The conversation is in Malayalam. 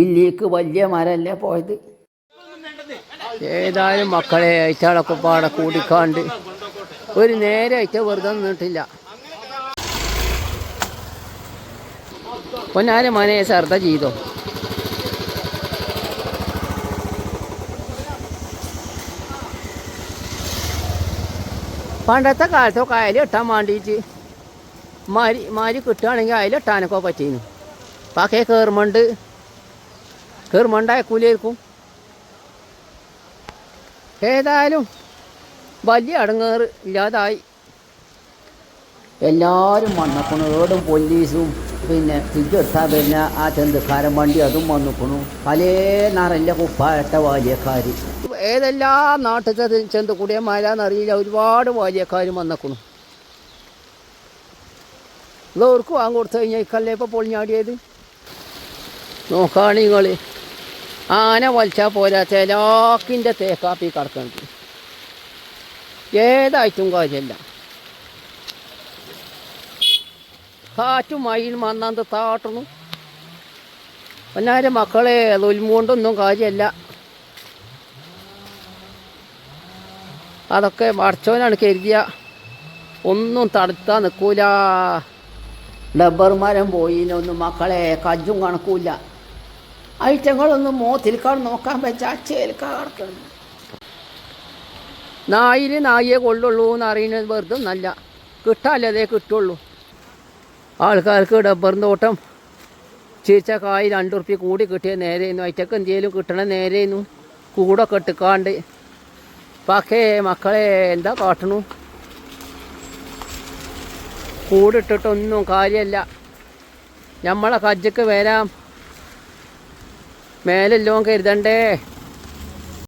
ഇല്ലേക്ക് വലിയ മരല്ലേ പോയത്? ഏതായാലും മക്കളെ അയച്ചാളൊക്കെ പാടെ കൂടിക്കാണ്ട്. ഒരു നേരെ അയച്ച വെറുതെ നിന്നിട്ടില്ല. പൊന്നാരെ മനയെ ശ്രദ്ധ ചെയ്തോ? പണ്ടത്തെ കാലത്തൊക്കെ അയൽ ഇട്ടാൻ വേണ്ടിയിട്ട് മാരി മാരി കിട്ടുകയാണെങ്കിൽ അയൽ ഇട്ടാനൊക്കെ പറ്റിയിരുന്നു പാക്കേ കയറുമുണ്ട് കയറുമുണ്ടായ കൂലിയായിരിക്കും. ഏതായാലും വലിയ അടങ്ങേറ് ഇല്ലാതായി. എല്ലാവരും വന്നക്കണു. ഏടും പോലീസും പിന്നെ തിരിച്ചെടുത്താൽ പിന്നെ ആ ചെന്തുക്കാരൻ വണ്ടി അതും വന്നിക്കണു. പല നിറല്ല കുപ്പായിട്ട വാലിയക്കാർ ഏതെല്ലാ നാട്ടിലത്തെ ചെന്തുക്കുടിയന്മാരാന്നറിയില്ല ഒരുപാട് വാലിയക്കാർ വന്നക്കണു. ഇതവർക്ക് വാങ്ങി കൊടുത്തു കഴിഞ്ഞാൽ ഇക്കല്ലേ ഇപ്പോൾ പൊളിഞ്ഞാടിയത്. നോക്കാണിങ്ങളെ ആന വലിച്ചാൽ പോരാ ചെലാക്കിന്റെ തേക്കാപ്പി കിടക്കുന്നത് ഏതായിട്ടും കാര്യമില്ല കാറ്റും മയിൽ മന്നാന്ത് താട്ടണു എന്നാലും മക്കളെ തൊലിമുകൊണ്ടൊന്നും കാര്യമല്ല അതൊക്കെ അടച്ചവനാണ് കരുതിയ. ഒന്നും തടുത്താൽ നിൽക്കൂല ഡബ്ബർ മരം പോയിനൊന്നും മക്കളെ കജ്ജും കണക്കൂല. ഐറ്റങ്ങളൊന്നും മോത്തിൽ കാണും നോക്കാൻ വെച്ചാൽ ചേൽക്ക നായിന് നായിൽ നായേ കൊള്ളുള്ളൂ എന്ന് അറിയുന്നത് വെറുതെ നല്ല കിട്ടാല്ലതേ കിട്ടുള്ളൂ. ആൾക്കാർക്ക് ഡബ്ബർ തോട്ടം ചീച്ച കായ് രണ്ട് ഉറുപ്പ്യ കൂടി കിട്ടിയ നേരെയെന്നു അയറ്റക്ക് എന്തെങ്കിലും കിട്ടണ നേരെയെന്നു കൂടെ കെട്ടിക്കാണ്ട്. പക്കേ മക്കളെ എന്താ കാട്ടണു? കൂടിട്ടിട്ടൊന്നും കാര്യമല്ല നമ്മളെ കജ്ജക്ക് വരാം. മേലെല്ലോ കരുതണ്ടേ.